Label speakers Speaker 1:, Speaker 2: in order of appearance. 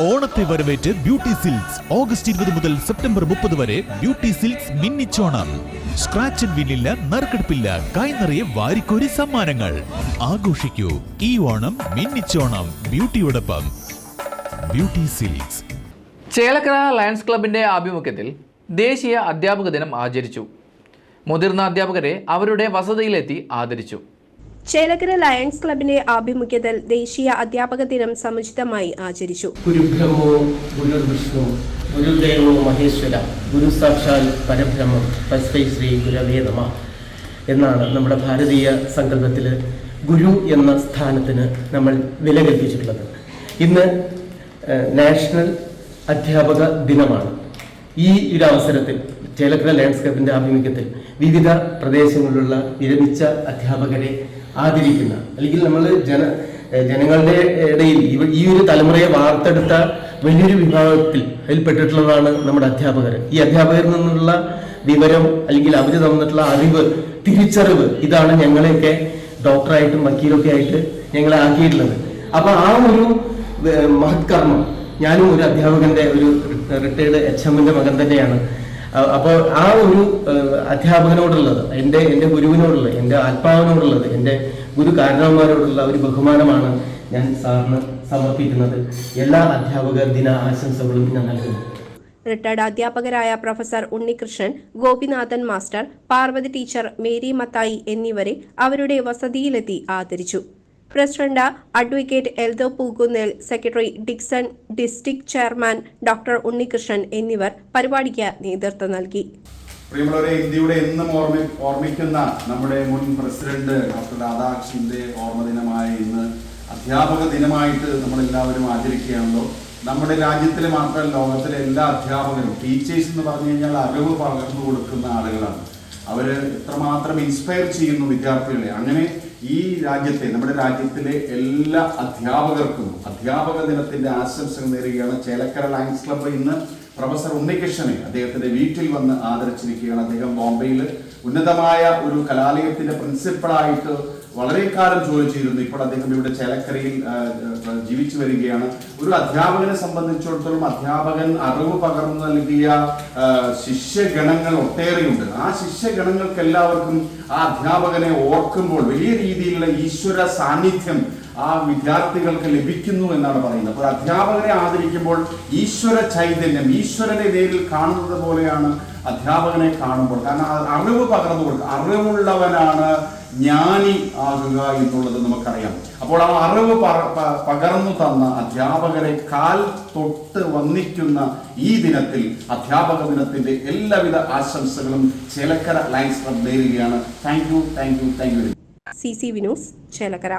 Speaker 1: ഓണത്തെ വരവേറ്റ് beauty silks. August ഇരുപത് മുതൽ സെപ്റ്റംബർ മുപ്പത് വരെ ബ്യൂട്ടി സിൽക്സ് മിന്നിച്ചോണം. സ്ക്രാച്ച് വിന്നില്ല നറുക്കെടുപ്പില്ല കൈനിറയെ വാരിക്കോരി സമ്മാനങ്ങൾ. ആഘോഷിക്കൂ. ഈ ഓണം മിന്നിച്ചോണം. ബ്യൂട്ടിയോടൊപ്പം. Beauty Silks.
Speaker 2: ചേലക്കര ലയൺസ് ക്ലബിന്റെ ആഭിമുഖ്യത്തിൽ ദേശീയ അധ്യാപക ദിനം ആചരിച്ചു. മുതിർന്ന അധ്യാപകരെ അവരുടെ വസതിയിലെത്തി ആദരിച്ചു.
Speaker 3: ചേലക്കര ലയൺസ് ക്ലബിന്റെ ആഭിമുഖ്യത്തിൽ ദേശീയ അധ്യാപക ദിനം സമുചിതമായി ആചരിച്ചു.
Speaker 4: ഗുരുബ്രഹ്മോ മഹേശ്വര പരബ്രഹ്മം ശ്രീ എന്നാണ് നമ്മുടെ ഭാരതീയ സങ്കല്പത്തിൽ ഗുരു എന്ന സ്ഥാനത്തിന് നമ്മൾ വില കൽപ്പിച്ചിട്ടുള്ളത് ഇന്ന് നാഷണൽ അധ്യാപക ദിനമാണ്. ഈ ഒരു അവസരത്തിൽ ചേലക്കര ലാൻഡ്സ്കേപ്പിന്റെ ആഭിമുഖ്യത്തിൽ വിവിധ പ്രദേശങ്ങളിലുള്ള വിരമിച്ച അധ്യാപകരെ ആദരിക്കുന്ന അല്ലെങ്കിൽ നമ്മൾ ജന ജനങ്ങളുടെ ഇടയിൽ ഈ ഒരു തലമുറയെ വാർത്തെടുത്ത വലിയൊരു വിഭാഗത്തിൽ അതിൽപ്പെട്ടിട്ടുള്ളതാണ് നമ്മുടെ അധ്യാപകർ. ഈ അധ്യാപകരിൽ നിന്നുള്ള വിവരം അല്ലെങ്കിൽ അവർ തന്നിട്ടുള്ള അറിവ് തിരിച്ചറിവ് ഇതാണ് ഞങ്ങളെയൊക്കെ ഡോക്ടറായിട്ടും വക്കീലൊക്കെ ആയിട്ട് ഞങ്ങളെ ആക്കിയിട്ടുള്ളത്. അപ്പൊ ആ ഒരു മഹത്കർമ്മം ഞാനും ഒരു അധ്യാപകന്റെ ഒരു റിട്ടയർഡ് എച്ച് എമ്മിന്റെ മകൻ തന്നെയാണ്. അപ്പോൾ ആ ഒരു അധ്യാപകനോടുള്ളത് എന്റെ എന്റെ ഗുരുവിനോടുള്ളത് എന്റെ ആത്മാവിനോടുള്ളത് എന്റെ ഗുരു കാരണവന്മാരോടുള്ള ഒരു ബഹുമാനമാണ് ഞാൻ സാറിന് സമർപ്പിക്കുന്നത്. എല്ലാ അധ്യാപക ദിന ആശംസകളും ഞാൻ നൽകുന്നു.
Speaker 3: റിട്ടയർഡ് അധ്യാപകരായ professor Unnikrishnan Gopinathan master Parvathi teacher Mary Mathai എന്നിവരെ അവരുടെ വസതിയിലെത്തി ആദരിച്ചു. President advocate Eldho Pookkunnel secretary Dixon district chairman doctor Unnikrishnan എന്നിവർ പരിപാടിക്ക് നേതൃത്വം നൽകി.
Speaker 5: പ്രിയമുള്ളവരെ ഇന്ത്യയുടെ എന്നും ഓർമ്മ ഓർമ്മിക്കുന്ന നമ്മുടെ മുൻ പ്രസിഡന്റ് ഡോക്ടർ രാധാകൃഷ്ണന്റെ ഓർമ്മദിനമായ ഇന്ന് അധ്യാപക ദിനമായിട്ട് നമ്മൾ എല്ലാവരും ആചരിക്കുകയാണല്ലോ. നമ്മുടെ രാജ്യത്തിലെ മാത്രമല്ല ലോകത്തിലെ എല്ലാ അധ്യാപകരും ടീച്ചേഴ്സ് എന്ന് പറഞ്ഞു കഴിഞ്ഞാൽ അറിവ് പകർന്നു കൊടുക്കുന്ന ആളുകളാണ്. അവർ എത്രമാത്രം ഇൻസ്പയർ ചെയ്യുന്നു വിദ്യാർത്ഥികളെ. അങ്ങനെ ഈ രാജ്യത്തെ നമ്മുടെ രാജ്യത്തിലെ എല്ലാ അധ്യാപകർക്കും അധ്യാപക ദിനത്തിന്റെ ആശംസകൾ നേരുകയാണ് ചേലക്കര ലയൺസ് ക്ലബ്ബ് ഇന്ന് പ്രൊഫസർ ഉണ്ണികൃഷ്ണനെ അദ്ദേഹത്തിന്റെ വീട്ടിൽ വന്ന് ആദരിച്ചിരിക്കുകയാണ്. അദ്ദേഹം ബോംബെയിൽ ഉന്നതമായ ഒരു കലാലയത്തിന്റെ പ്രിൻസിപ്പളായിട്ട് വളരെ കാലം ജോലി ചെയ്തിരുന്നു. ഇപ്പോൾ അദ്ദേഹം ഇവിടെ ചേലക്കരയിൽ ജീവിച്ചു വരികയാണ്. ഒരു അധ്യാപകനെ സംബന്ധിച്ചിടത്തോളം അധ്യാപകൻ അറിവ് പകർന്നു നൽകിയ ശിഷ്യഗണങ്ങൾ ഒട്ടേറെയുണ്ട്. ആ ശിഷ്യഗണങ്ങൾക്ക് എല്ലാവർക്കും ആ അധ്യാപകനെ ഓർക്കുമ്പോൾ വലിയ രീതിയിലുള്ള ഈശ്വര സാന്നിധ്യം ആ വിദ്യാർത്ഥികൾക്ക് ലഭിക്കുന്നു എന്നാണ് പറയുന്നത്. ഒരു അധ്യാപകരെ ആദരിക്കുമ്പോൾ ഈശ്വര ചൈതന്യം ഈശ്വരനെ നേരിൽ കാണുന്നത് പോലെയാണ് അധ്യാപകനെ കാണുമ്പോൾ. കാരണം അറിവ് പകർന്നു കൊടുക്കുക. അറിവുള്ളവനാണ് ജ്ഞാനി ആകുക എന്നുള്ളത് നമുക്കറിയാം. അപ്പോൾ ആ അറിവ് പകർന്നു തന്ന അധ്യാപകരെ കാൽ തൊട്ട് വന്നിക്കുന്ന ഈ ദിനത്തിൽ അധ്യാപക ദിനത്തിന്റെ എല്ലാവിധ ആശംസകളും ചേലക്കര ക്ലബ് നേരുകയാണ്. Thank you thank you thank you.
Speaker 3: C C Vinos Chelakkara.